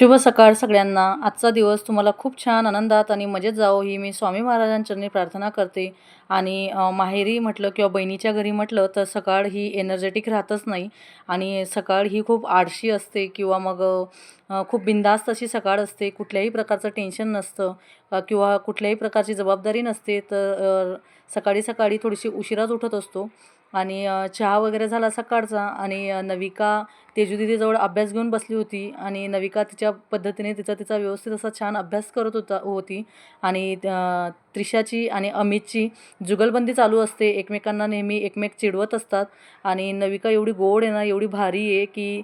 शुभ सकाळ सगळ्यांना. आजचा दिवस तुम्हाला खूप छान आनंदात आणि मजेत जावो ही मी स्वामी महाराजांचरणी प्रार्थना करते. आणि माहेरी म्हटलं किंवा बहिणीच्या घरी म्हटलं तर सकाळ ही एनर्जेटिक राहतच नाही. आणि सकाळ ही खूप आळशी असते किंवा मग खूप बिंदास्त अशी सकाळ असते. कुठल्याही प्रकारचं टेन्शन नसतं. किंवा कुठल्याही प्रकारची जबाबदारी नसते तर सकाळी सकाळी थोडीशी उशिराच उठत असतो. आणि चहा वगैरे झाला सकाळचा आणि नविका तेजू दीदीजवळ अभ्यास घेऊन बसली होती आणि नविका तिच्या पद्धतीने तिचा तिचा व्यवस्थित असा छान अभ्यास करत होता होती आणि त्रिशाची आणि अमितची जुगलबंदी चालू असते. एकमेकांना नेहमी एकमेक चिडवत असतात आणि नविका एवढी गोड आहे ना एवढी भारी आहे की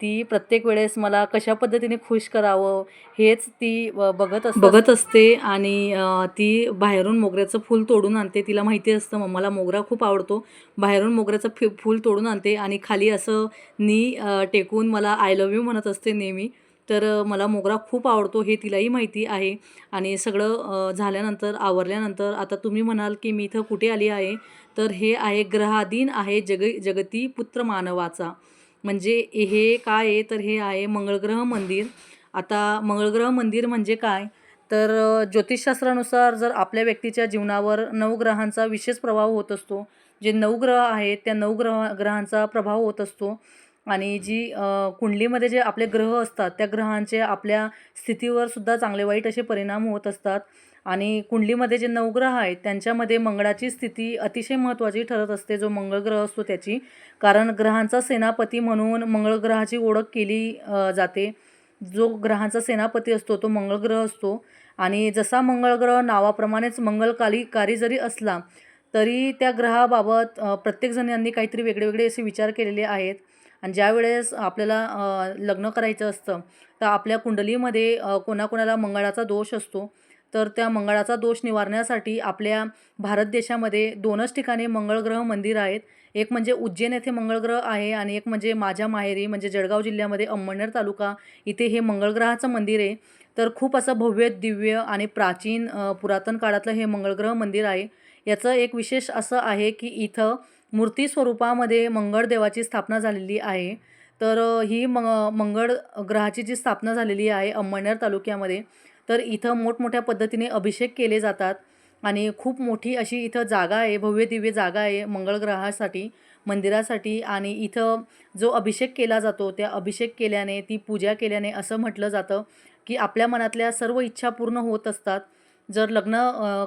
ती प्रत्येक वेळेस मला कशा पद्धतीने खुश करावं हेच ती बघत असते. बघत असते आणि ती बाहेरून मोगऱ्याचं फूल तोडून आणते. तिला माहिती असतं मम्माला मोगरा खूप आवडतो. बाहेरून मोगऱ्याचं फि फूल तोडून आणते आणि खाली असं नी टेकून मला आय लव्ह यू म्हणत असते नेहमी. तर मला मोगरा खूप आवडतो हे तिलाही माहिती आहे. आणि सगळं झाल्यानंतर आवरल्यानंतर आता तुम्ही म्हणाल की मी इथं कुठे आली आहे? तर हे आहे ग्रहाधीन आहे जग जगती पुत्र मानवाचा. म्हणजे हे काय आहे? तर हे आहे मंगळग्रह मंदिर. आता मंगळग्रह मंदिर म्हणजे काय? तर ज्योतिषशास्त्रानुसार जर आपल्या व्यक्तीच्या जीवनावर नवग्रहांचा विशेष प्रभाव होत असतो जे नऊ ग्रह आहेत त्या नऊ ग्रह ग्रहांचा प्रभाव होत असतो आणि जी कुंडलीमध्ये जे आपले ग्रह असतात त्या ग्रहांचे आपल्या स्थितीवर सुद्धा चांगले वाईट असे परिणाम होत असतात. आणि कुंडलीमध्ये जे नवग्रह आहेत त्यांच्यामध्ये मंगळाची स्थिती अतिशय महत्त्वाची ठरत असते जो मंगळ ग्रह असतो त्याची. कारण ग्रहांचा सेनापती म्हणून मंगळ ग्रहाची ओळख केली जाते. जो ग्रहांचा सेनापती असतो तो मंगळ ग्रह असतो. आणि जसा मंगळ ग्रह नावाप्रमाणेच मंगलकारी कारी जरी असला तरी त्या ग्रहाबाबत प्रत्येकजण यांनी काहीतरी वेगळे वेगळे असे विचार केलेले आहेत. आणि ज्यावेळेस आपल्याला लग्न करायचं असतं तर आपल्या कुंडलीमध्ये कोणाकोणाला मंगळाचा दोष असतो तर त्या मंगळाचा दोष निवारण्यासाठी आपल्या भारत देशामध्ये दोनच ठिकाणी मंगळग्रह मंदिर आहेत. एक म्हणजे उज्जैन येथे मंगळग्रह आहे आणि एक म्हणजे माझ्या माहेरी म्हणजे जळगाव जिल्ह्यामध्ये अंमळनेर तालुका इथे हे मंगळग्रहाचं मंदिर आहे. तर खूप असं भव्य दिव्य आणि प्राचीन पुरातन काळातलं हे मंगळग्रह मंदिर आहे. याचं एक विशेष असं आहे की इथं मूर्ती स्वरूपामध्ये मंगळदेवाची स्थापना झालेली आहे. तर ही मंग मंगळ ग्रहाची जी स्थापना झालेली आहे अंमळनेर तालुक्यामध्ये तर इथं मोठमोठ्या पद्धतीने अभिषेक केले जातात आणि खूप मोठी अशी इथं जागा आहे भव्य दिव्य जागा आहे मंगळ ग्रहासाठी मंदिरासाठी आणि इथं जो अभिषेक केला जातो त्या अभिषेक केल्याने ती पूजा केल्याने असं म्हटलं जातं की आपल्या मनातल्या सर्व इच्छा पूर्ण होत असतात. जर लग्न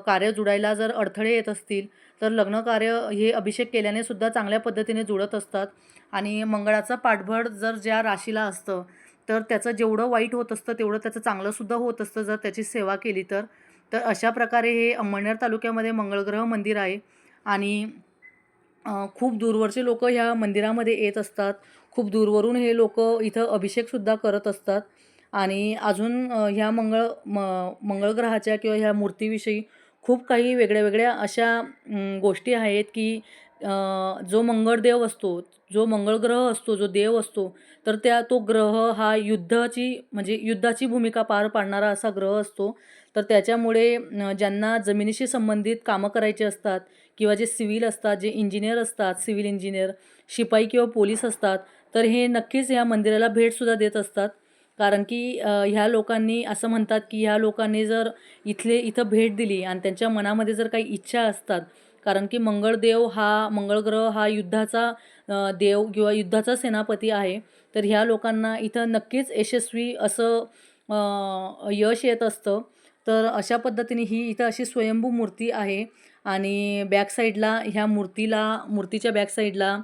कार्य जुडायला जर अडथळे येत असतील तर लग्नकार्य हे अभिषेक केल्याने सुद्धा चांगल्या पद्धतीने जुळत असतात. आणि मंगळाचं पाठबळ जर ज्या राशीला असतं तर त्याचं जेवढं वाईट होत असतं तेवढं त्याचं चांगलंसुद्धा होत असतं जर त्याची सेवा केली तर. तर अशा प्रकारे हे अंमळनेर तालुक्यामध्ये मंगळग्रह मंदिर आहे. आणि खूप दूरवरचे लोक ह्या मंदिरामध्ये येत असतात. खूप दूरवरून हे लोक इथं अभिषेकसुद्धा करत असतात. आणि अजून ह्या मंगळ म मंगळग्रहाच्या किंवा ह्या मूर्तीविषयी खूप काही वेगळ्या वेगळ्या अशा गोष्टी आहेत की जो मंगळदेव असतो जो मंगळ ग्रह असतो जो देव असतो तर त्या तो ग्रह हा युद्धाची म्हणजे युद्धाची भूमिका पार पाडणारा असा ग्रह असतो. तर त्याच्यामुळे ज्यांना जमिनीशी संबंधित कामं करायची असतात किंवा जे सिव्हिल असतात जे इंजिनियर असतात सिव्हिल इंजिनियर शिपाई किंवा पोलीस असतात तर हे नक्कीच या मंदिराला भेटसुद्धा देत असतात. कारण की ह्या लोकांनी असं म्हणतात की ह्या लोकांनी जर इथले इथं भेट दिली आणि त्यांच्या मनामध्ये जर काही इच्छा असतात कारण की मंगळदेव हा मंगळग्रह हा युद्धाचा देव किंवा युद्धाचा सेनापती आहे तर ह्या लोकांना इथं नक्कीच यशस्वी असं यश येत असतं. तर अशा पद्धतीने ही इथं अशी स्वयंभू मूर्ती आहे आणि बॅकसाईडला ह्या मूर्तीला मूर्तीच्या बॅकसाईडला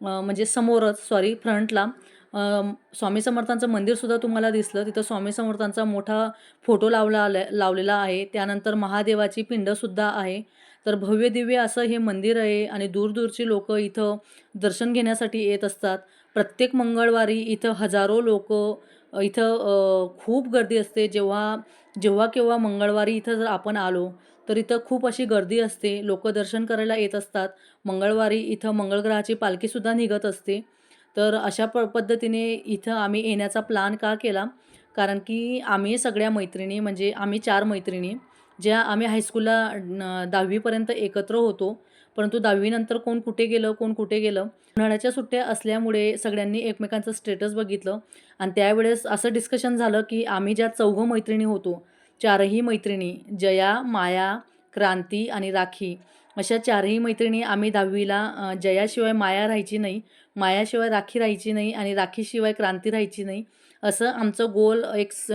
म्हणजे समोरच सॉरी फ्रंटला स्वामी समर्थांचं मंदिरसुद्धा तुम्हाला दिसलं. तिथं स्वामी समर्थांचा मोठा फोटो लावला आला लावलेला आहे. त्यानंतर महादेवाची पिंडसुद्धा आहे. तर भव्य दिव्य असं हे मंदिर आहे आणि दूरदूरची लोक इथं दर्शन घेण्यासाठी येत असतात. प्रत्येक मंगळवारी इथं हजारो लोक इथं खूप गर्दी असते. जेव्हा जेव्हा केव्हा मंगळवारी इथं जर आपण आलो तर इथं खूप अशी गर्दी असते. लोक दर्शन करायला येत असतात. मंगळवारी इथं मंगळग्रहाची पालखीसुद्धा निघत असते. तर अशा प पद्धतीने इथं आम्ही येण्याचा प्लान का केला? कारण की आम्ही सगळ्या मैत्रिणी म्हणजे आम्ही चार मैत्रिणी ज्या आम्ही हायस्कूलला दहावीपर्यंत एकत्र होतो. परंतु दहावीनंतर कोण कुठे गेलं कोण कुठे गेलं? उन्हाळ्याच्या सुट्ट्या असल्यामुळे सगळ्यांनी एकमेकांचं स्टेटस बघितलं. आणि त्यावेळेस असं डिस्कशन झालं की आम्ही ज्या चौघं मैत्रिणी होतो चारही मैत्रिणी जया माया क्रांती आणि राखी अशा चारही मैत्रिणी आम्ही दहावीला जयाशिवाय माया राहायची नाही. मायाशिवाय राखी राहायची नाही आणि राखीशिवाय क्रांती राहायची नाही. असं आमचं गोल एक स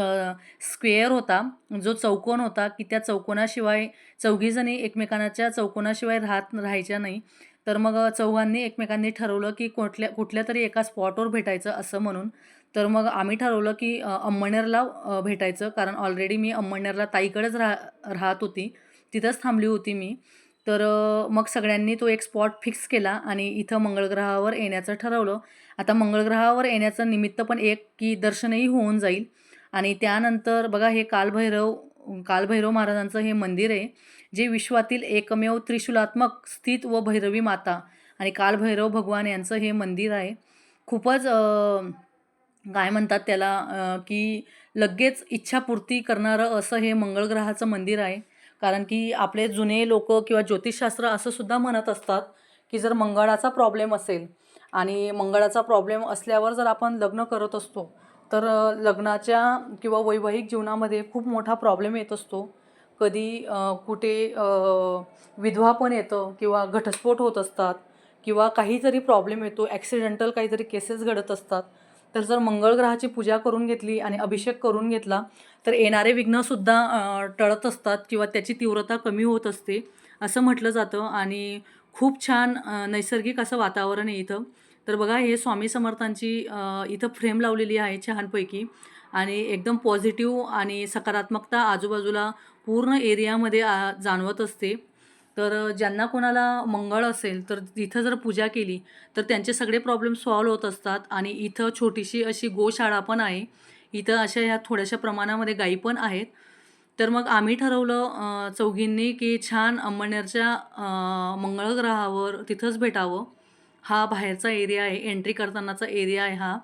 स्क्वेअर होता जो चौकोन होता की त्या चौकोनाशिवाय चौघीजणी एकमेकांच्या चौकोनाशिवाय राहत राहायच्या नाही. तर मग चौघांनी एकमेकांनी ठरवलं की कुठल्या कुठल्या तरी एका स्पॉटवर भेटायचं असं म्हणून. तर मग आम्ही ठरवलं की अ, अंमळनेरला भेटायचं. कारण ऑलरेडी मी अंमळनेरला ताईकडेच राह राहत होती. तिथंच थांबली होती मी. तर मग सगळ्यांनी तो एक स्पॉट फिक्स केला आणि इथं मंगळग्रहावर येण्याचं ठरवलं. आता मंगळग्रहावर येण्याचं निमित्त पण एक की दर्शनही होऊन जाईल. आणि त्यानंतर बघा हे कालभैरव कालभैरव महाराजांचं हे मंदिर आहे जे विश्वातील एकमेव त्रिशूलात्मक स्थित व भैरवी माता आणि कालभैरव भगवान यांचं हे मंदिर आहे. खूपच काय म्हणतात त्याला की लगेच इच्छापूर्ती करणारं असं हे मंगळग्रहाचं मंदिर आहे. कारण की आपले जुने लोक किंवा ज्योतिषशास्त्र असं सुद्धा म्हणत असतात की जर मंगळाचा प्रॉब्लेम असेल आणि मंगळाचा प्रॉब्लेम असल्यावर जर आपण लग्न करत असतो तर लग्नाच्या किंवा वैवाहिक जीवनामध्ये खूप मोठा प्रॉब्लेम येत असतो. कधी कुठे विधवा पण येतं किंवा घटस्फोट होत असतात किंवा काहीतरी प्रॉब्लेम येतो ॲक्सिडेंटल काहीतरी केसेस घडत असतात. तर जर मंगळ ग्रहाची पूजा करून घेतली आणि अभिषेक करून घेतला तर येणारे विघ्नसुद्धा टळत असतात किंवा त्याची तीव्रता कमी होत असते असं म्हटलं जातं. आणि खूप छान नैसर्गिक असं वातावरण आहे इथं. तर बघा हे स्वामी समर्थांची इथं फ्रेम लावलेली आहे छानपैकी. आणि एकदम पॉझिटिव्ह आणि सकारात्मकता आजूबाजूला पूर्ण एरियामध्ये आ, जाणवत असते. तर ज्यांना कोणाला मंगळ असेल तर तिथं जर पूजा केली तर त्यांचे सगळे प्रॉब्लेम सॉल्व होत असतात. आणि इथं छोटीशी अशी गोशाळा पण आहे. इथं अशा ह्या थोड्याशा प्रमाणामध्ये गायी पण आहेत. तर मग आम्ही ठरवलं चौघींनी की छान अंमळनेरच्या मंगळग्रहावर तिथंच भेटावं. हा बाहेरचा एरिया आहे. एंट्री करतानाचा एरिया आहे हा.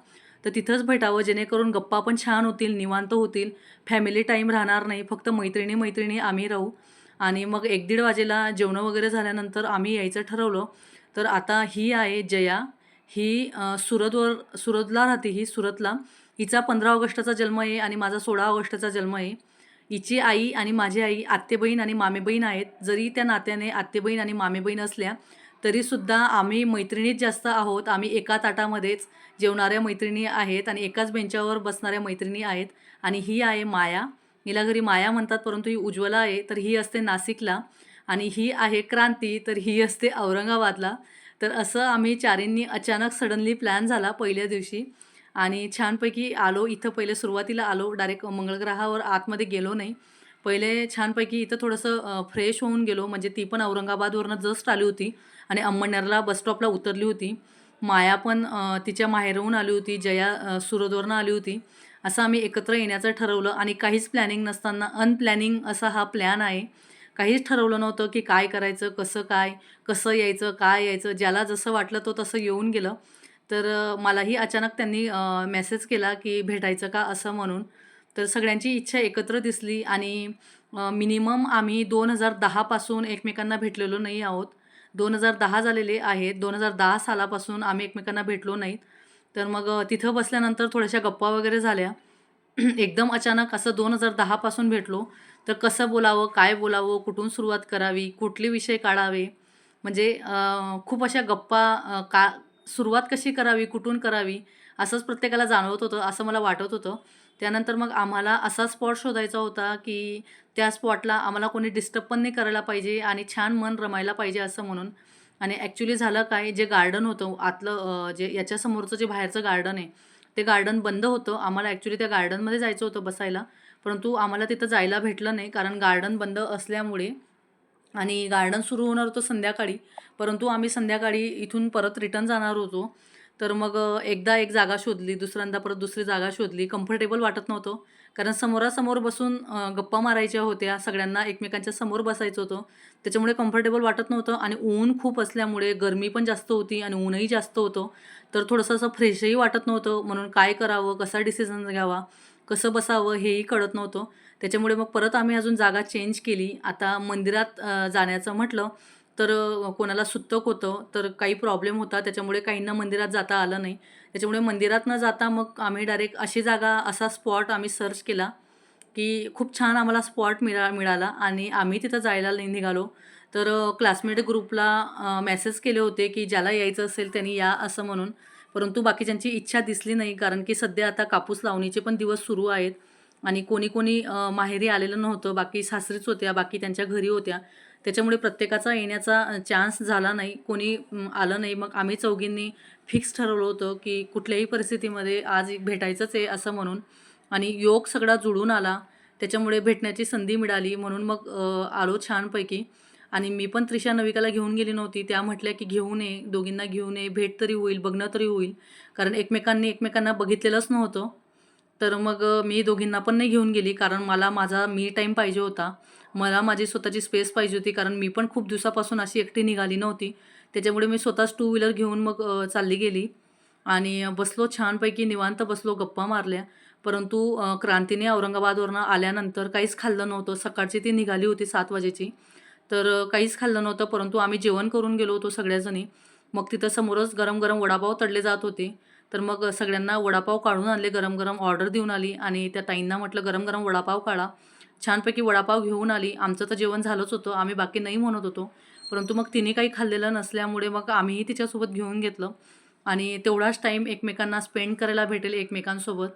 तर तिथंच भेटावं. जेणेकरून गप्पा पण छान होतील निवांत होतील. फॅमिली टाईम राहणार नाही. फक्त मैत्रिणी मैत्रिणी आम्ही राहू. आणि मग एक दीड वाजेला जेवणं वगैरे झाल्यानंतर आम्ही यायचं ठरवलं. तर आता ही आहे जया. ही सुरतवर सुरतला राहते ही सुरतला. हिचा पंधरा ऑगस्टचा जन्म आहे आणि माझा सोळा ऑगस्टचा जन्म आहे. हिची आई आणि माझी आई आत्तेबहीण आणि मामेबहीण आहेत. जरी त्या नात्याने आत्तेबहीण आणि मामेबहीण असल्या तरीसुद्धा आम्ही मैत्रिणीच जास्त आहोत. आम्ही एका ताटामध्येच जेवणाऱ्या मैत्रिणी आहेत आणि एकाच बेंचावर बसणाऱ्या मैत्रिणी आहेत. आणि ही आहे माया. हिला घरी माया म्हणतात परंतु ही उज्ज्वला आहे तर ही असते नाशिकला. आणि ही आहे क्रांती तर ही असते औरंगाबादला. तर असं आम्ही चारींनी अचानक सडनली प्लॅन झाला पहिल्या दिवशी. आणि छानपैकी आलो इथं पहिले सुरुवातीला आलो डायरेक्ट मंगळग्रहावर आतमध्ये गेलो नाही. पहिले छानपैकी इथं थोडंसं फ्रेश होऊन गेलो म्हणजे ती पण औरंगाबादवरनं जस्ट आली होती. आणि अंमळनेरला बसस्टॉपला उतरली होती. माया पण तिच्या माहेरहून आली होती जया सुरतवरनं आली होती. असं आम्ही एकत्र येण्याचं ठरवलं आणि काहीच प्लॅनिंग नसताना अनप्लॅनिंग असा हा प्लॅन आहे. काहीच ठरवलं नव्हतं की काय करायचं कसं काय कसं यायचं काय यायचं ज्याला जसं वाटलं तो तसं येऊन गेलं. तर मलाही अचानक त्यांनी मेसेज केला की भेटायचं का असं म्हणून. तर सगळ्यांची इच्छा एकत्र दिसली आणि मिनिमम आम्ही दोन हजार दहापासून एकमेकांना भेटलेलो नाही आहोत. दोन हजार दहा झालेले आहेत. दोन हजार दहा सालापासून आम्ही एकमेकांना भेटलो नाहीत. तर मग तिथं बसल्यानंतर थोड्याशा गप्पा वगैरे झाल्या. एकदम अचानक असं दोन हजार दहापासून भेटलो. तर कसं बोलावं काय बोलावं कुठून सुरुवात करावी कुठले विषय काढावे? म्हणजे खूप अशा गप्पा का सुरुवात कशी करावी कुठून करावी असंच प्रत्येकाला जाणवत होतं असं मला वाटत होतं. त्यानंतर मग आम्हाला असा स्पॉट शोधायचा होता की त्या स्पॉटला आम्हाला कोणी डिस्टर्ब पण नाही करायला पाहिजे आणि छान मन रमायला पाहिजे असं म्हणून. आणि ॲक्च्युली झालं काय जे गार्डन होतं आतलं जे याच्यासमोरचं जे बाहेरचं गार्डन आहे ते गार्डन बंद होतं. आम्हाला ॲक्च्युली त्या गार्डनमध्ये जायचं होतं बसायला. परंतु आम्हाला तिथं जायला भेटलं नाही कारण गार्डन बंद असल्यामुळे आणि गार्डन सुरू होणार होतं संध्याकाळी. परंतु आम्ही संध्याकाळी इथून परत रिटर्न जाणार होतो. तर मग एकदा एक जागा शोधली दुसऱ्यांदा परत दुसरी जागा शोधली. कम्फर्टेबल वाटत नव्हतं. कारण समोरासमोर बसून गप्पा मारायच्या होत्या. सगळ्यांना एकमेकांच्या समोर बसायचं होतं. त्याच्यामुळे कम्फर्टेबल वाटत नव्हतं आणि ऊन खूप असल्यामुळे गरमी पण जास्त होती आणि ऊनही जास्त होतं. तर थोडंसं असं फ्रेशही वाटत नव्हतं. म्हणून काय करावं कसा डिसिजन घ्यावा कसं बसावं हेही कळत नव्हतं. त्याच्यामुळे मग परत आम्ही अजून जागा चेंज केली. आता मंदिरात जाण्याचं म्हटलं तर कोणाला सुतक होतं तर काही प्रॉब्लेम होता त्याच्यामुळे काहींना मंदिरात जाता आलं नाही. त्याच्यामुळे मंदिरात न जाता मग आम्ही डायरेक्ट अशी जागा असा स्पॉट आम्ही सर्च केला की खूप छान आम्हाला स्पॉट मिळा मिळाला आणि आम्ही तिथं जायला निघालो. तर क्लासमेट ग्रुपला मेसेज केले होते की ज्याला यायचं असेल त्यांनी या असं म्हणून. परंतु बाकीच्यांची इच्छा दिसली नाही कारण की सध्या आता कापूस लावणीचे पण दिवस सुरू आहेत आणि कोणी कोणी माहेरी आलेलं नव्हतं बाकी सासरीच होत्या बाकी त्यांच्या घरी होत्या. त्याच्यामुळे प्रत्येकाचा येण्याचा चान्स झाला नाही. कोणी आलं नाही. मग आम्ही चौघींनी फिक्स ठरवलं होतं की कुठल्याही परिस्थितीमध्ये आज भेटायचंच आहे असं म्हणून. आणि योग सगळा जुळून आला. त्याच्यामुळे भेटण्याची संधी मिळाली म्हणून मग आलो छानपैकी. आणि मी पण त्रिशा नविकाला घेऊन गेली नव्हती. त्या म्हटल्या की घेऊन ये दोघींना घेऊन ये भेट तरी होईल. बघणं तरी होईल. कारण एकमेकांनी एकमेकांना बघितलेलंच नव्हतं. तर मग मी दोघींना पण नाही घेऊन गेली. कारण मला माझा मी टाईम पाहिजे होता. मला माझी स्वतःची स्पेस पाहिजे होती कारण मी पण खूप दिवसापासून अशी एकटी निघाली नव्हती. त्याच्यामुळे मी स्वतःच टू व्हीलर घेऊन मग चालली गेली. आणि बसलो छानपैकी निवांत बसलो गप्पा मारल्या. परंतु क्रांतीने औरंगाबादवरनं आल्यानंतर काहीच खाल्लं नव्हतं. सकाळची ती निघाली होती सात वाजेची. तर काहीच खाल्लं नव्हतं परंतु आम्ही जेवण करून गेलो होतो सगळ्याजणी. मग तिथं समोरच गरम गरम वडापाव तडले जात होते. तर मग सगळ्यांना वडापाव काढून आणले गरम गरम ऑर्डर देऊन आली. आणि त्या ताईंना म्हटलं गरम गरम वडापाव काढा. छानपैकी वडापाव घेऊन आली. आमचं तर जेवण झालंच होतं. आम्ही बाकी नाही म्हणत होतो. परंतु मग तिने काही खाल्लेलं नसल्यामुळे मग आम्हीही तिच्यासोबत घेऊन घेतलं. आणि तेवढाच टाईम एकमेकांना स्पेंड करायला भेटेल एकमेकांसोबत.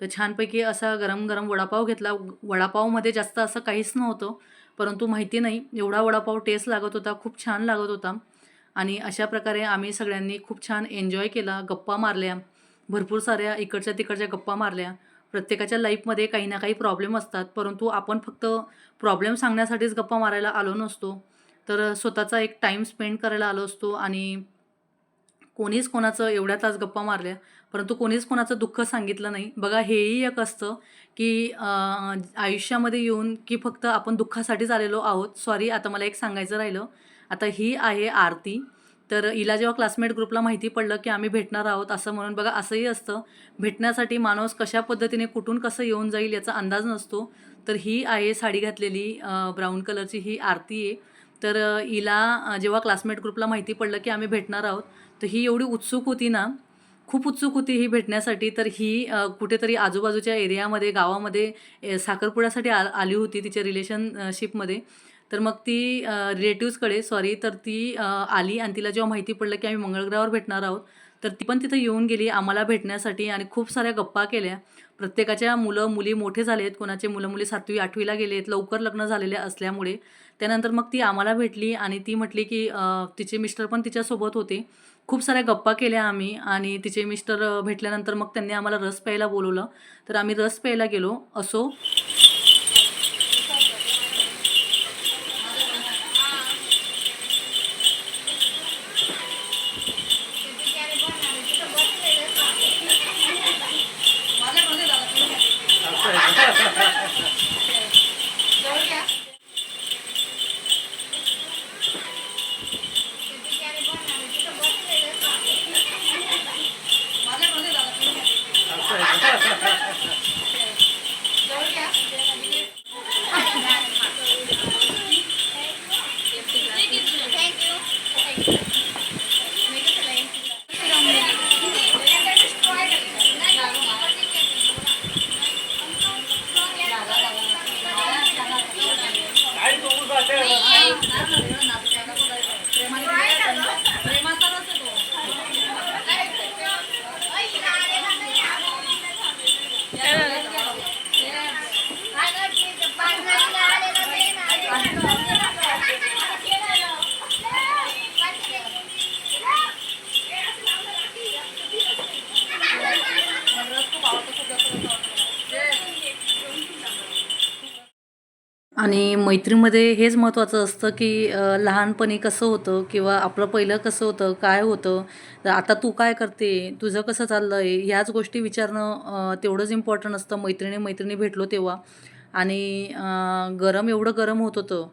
तर छानपैकी असा गरम गरम वडापाव घेतला. वडापावमध्ये जास्त असं काहीच नव्हतं. परंतु माहिती नाही. एवढा वडापाव टेस्ट लागत होता. खूप छान लागत होता. आणि अशा प्रकारे आम्ही सगळ्यांनी खूप छान एन्जॉय केला. गप्पा मारल्या. भरपूर साऱ्या इकडच्या तिकडच्या गप्पा मारल्या. प्रत्येकाच्या लाईफमध्ये काही ना काही प्रॉब्लेम असतात. परंतु आपण फक्त प्रॉब्लेम सांगण्यासाठीच गप्पा मारायला आलो नसतो. तर स्वतःचा एक टाईम स्पेंड करायला आलो असतो आणि कोणीच कोणाचं एवढ्या तास गप्पा मारल्या. परंतु कोणीच कोणाचं दुःख सांगितलं नाही. बघा हेही एक असतं की आयुष्यामध्ये येऊन की फक्त आपण दुःखासाठीच आलेलो आहोत. सॉरी आता मला एक सांगायचं राहिलं. आता ही आहे आरती. तर हिला जेव्हा क्लासमेट ग्रुपला माहिती पडलं की आम्ही भेटणार आहोत असं म्हणून बघा असंही असतं. भेटण्यासाठी माणूस कशा पद्धतीने कुठून कसं येऊन जाईल याचा अंदाज नसतो. तर ही आहे साडी घातलेली ब्राऊन कलरची ही आरती आहे. तर हिला जेव्हा क्लासमेट ग्रुपला माहिती पडलं की आम्ही भेटणार आहोत तर ही एवढी उत्सुक होती ना खूप उत्सुक होती ही भेटण्यासाठी. तर ही कुठेतरी आजूबाजूच्या एरियामध्ये गावामध्ये ए, साखरपुड्यासाठी आ आली होती तिच्या रिलेशनशिपमध्ये तर मग ती रिलेटिव्सकडे सॉरी तर ती आली आणि तिला जेव्हा माहिती पडलं की आम्ही मंगळग्रहावर भेटणार आहोत तर ती पण तिथं येऊन गेली आम्हाला भेटण्यासाठी आणि खूप साऱ्या गप्पा केल्या. प्रत्येकाच्या मुलं मुली मोठे झाले आहेत. कोणाचे मुलं मुली सातवी आठवीला गेले आहेत. लवकर लग्न झालेले असल्यामुळे. त्यानंतर मग ती आम्हाला भेटली आणि ती म्हटली की तिचे मिस्टर पण तिच्यासोबत होते. खूप साऱ्या गप्पा केल्या आम्ही आणि तिचे मिस्टर भेटल्यानंतर मग त्यांनी आम्हाला रस प्यायला बोलवलं. तर आम्ही रस प्यायला गेलो. असो आणि मैत्रीमध्ये हेच महत्त्वाचं असतं की लहानपणी कसं होतं किंवा आपलं पहिलं कसं होतं काय होतं तर आता तू काय करते तुझं कसं चाललं आहे ह्याच गोष्टी विचारणं तेवढंच इम्पॉर्टंट असतं. मैत्रिणी मैत्रिणी भेटलो तेव्हा. आणि गरम एवढं गरम होत होतं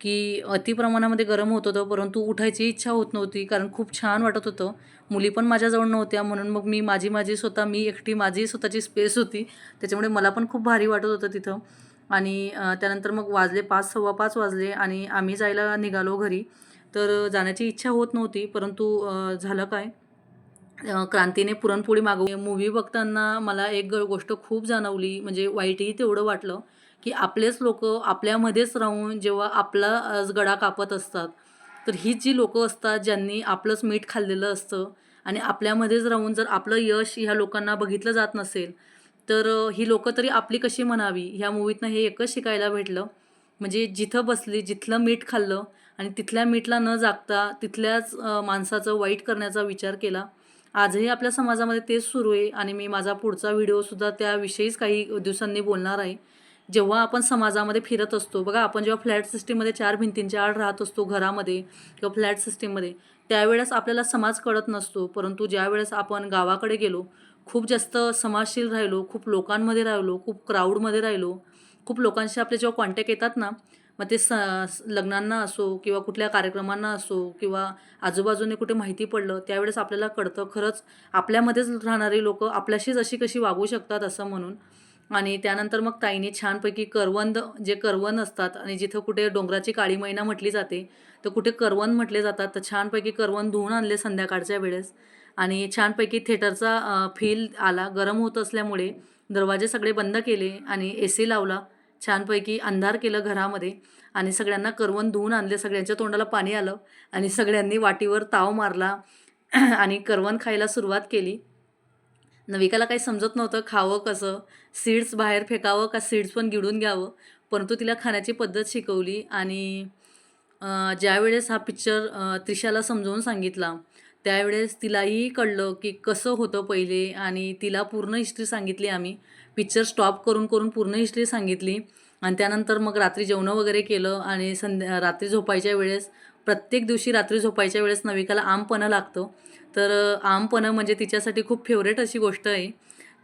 की अतिप्रमाणामध्ये गरम होत होतं परंतु उठायची इच्छा होत नव्हती कारण खूप छान वाटत होतं. मुली पण माझ्याजवळ नव्हत्या म्हणून मग मी माझी माझी स्वतः मी एकटी माझी स्वतःची स्पेस होती. त्याच्यामुळे मला पण खूप भारी वाटत होतं तिथं. आणि त्यानंतर मग वाजले पाच सव्वा पाच वाजले आणि आम्ही जायला निघालो घरी. तर जाण्याची इच्छा होत नव्हती परंतु झालं काय? क्रांतीने पुरणपोळी मागवली. मूव्ही बघताना मला एक ग गोष्ट खूप जाणवली. म्हणजे वाईटही तेवढं वाटलं की आपलेच लोक आपल्यामध्येच राहून जेव्हा आपला गडा कापत असतात तर हीच जी लोकं असतात ज्यांनी आपलंच मीठ खाल्लेलं असतं आणि आपल्यामध्येच राहून जर आपलं यश ह्या लोकांना बघितलं जात नसेल तर ही लोकं तरी आपली कशी म्हणावी? ह्या मूवीतनं हे एकच शिकायला भेटलं. म्हणजे जिथं बसली जिथलं मीठ खाल्लं आणि तिथल्या मीठला न जागता तिथल्याच माणसाचं वाईट करण्याचा विचार केला. आजही आपल्या समाजामध्ये तेच सुरू आहे आणि मी माझा पुढचा व्हिडिओसुद्धा त्याविषयीच काही दिवसांनी बोलणार आहे. जेव्हा आपण समाजामध्ये फिरत असतो बघा आपण जेव्हा फ्लॅट सिस्टीममध्ये चार भिंतींच्या आड राहत असतो घरामध्ये किंवा फ्लॅट सिस्टीममध्ये त्यावेळेस आपल्याला समाज कळत नसतो. परंतु ज्यावेळेस आपण गावाकडे गेलो खूप जास्त समाजशील राहिलो खूप लोकांमध्ये राहिलो खूप क्राऊडमध्ये राहिलो. खूप लोकांशी आपले जेव्हा कॉन्टॅक्ट येतात ना मग ते स लग्नांना असो किंवा कुठल्या कार्यक्रमांना असो किंवा आजूबाजूने कुठे माहिती पडलं त्यावेळेस आपल्याला कळतं. खरंच आपल्यामध्येच राहणारी लोक आपल्याशीच अशी कशी वागू शकतात असं म्हणून. आणि त्यानंतर मग ताईने छानपैकी करवंद जे करवंद असतात आणि जिथं कुठे डोंगराची काळी मैना म्हटली जाते तर कुठे करवंद म्हटले जातात तर छानपैकी करवंद धुवून आणले संध्याकाळच्या वेळेस. आणि छानपैकी थिएटरचा फील आला. गरम होत असल्यामुळे दरवाजे सगळे बंद केले आणि ए सी लावला. छानपैकी अंधार केलं घरामध्ये आणि सगळ्यांना करवण धुवून आणले. सगळ्यांच्या तोंडाला पाणी आलं आणि सगळ्यांनी वाटीवर ताव मारला आणि करवण खायला सुरुवात केली. नविकाला काही समजत नव्हतं खावं कसं. सीड्स बाहेर फेकावं का सीड्स पण गिळून घ्यावं. परंतु तिला खाण्याची पद्धत शिकवली आणि ज्यावेळेस हा पिक्चर त्रिशाला समजावून सांगितला त्यावेळेस तिलाही कळलं की कसं होतं पहिले आणि तिला पूर्ण हिस्ट्री सांगितली आम्ही. पिक्चर स्टॉप करून करून पूर्ण हिस्ट्री सांगितली. आणि त्यानंतर मग रात्री जेवणं वगैरे केलं आणि संध्या रात्री झोपायच्या वेळेस प्रत्येक दिवशी रात्री झोपायच्या वेळेस नविकाला आमपणं लागतं. तर आमपणं म्हणजे तिच्यासाठी खूप फेवरेट अशी गोष्ट आहे.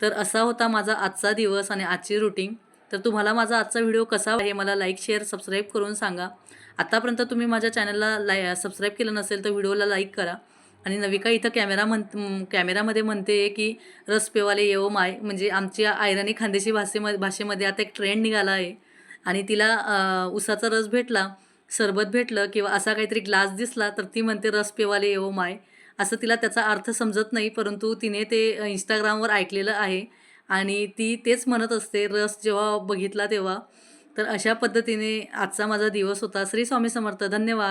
तर असा होता माझा आजचा दिवस आणि आजची रुटीन तर तुम्हाला माझा आजचा व्हिडिओ कसा हे मला लाईक शेअर सबस्क्राईब करून सांगा. आतापर्यंत तुम्ही माझ्या चॅनलला लाय सबस्क्राईब केलं नसेल तर व्हिडिओला लाईक करा. आणि नविका इथं कॅमेरा म्हण कॅमेरामध्ये म्हणते की रस पेवाले येवो माय. म्हणजे आमच्या आयराणी खानदेशी भाषेमध्ये भाषेमध्ये आता एक ट्रेंड निघाला आहे. आणि तिला उसाचा रस भेटला सरबत भेटलं किंवा असा काहीतरी ग्लास दिसला तर ती म्हणते रस पेवाले येवो माय. असं तिला त्याचा अर्थ समजत नाही परंतु तिने ते इंस्टाग्रामवर ऐकलेलं आहे. आणि ती तेच म्हणत असते रस जेव्हा बघितला तेव्हा. तर अशा पद्धतीने आजचा माझा दिवस होता. श्री स्वामी समर्थ. धन्यवाद.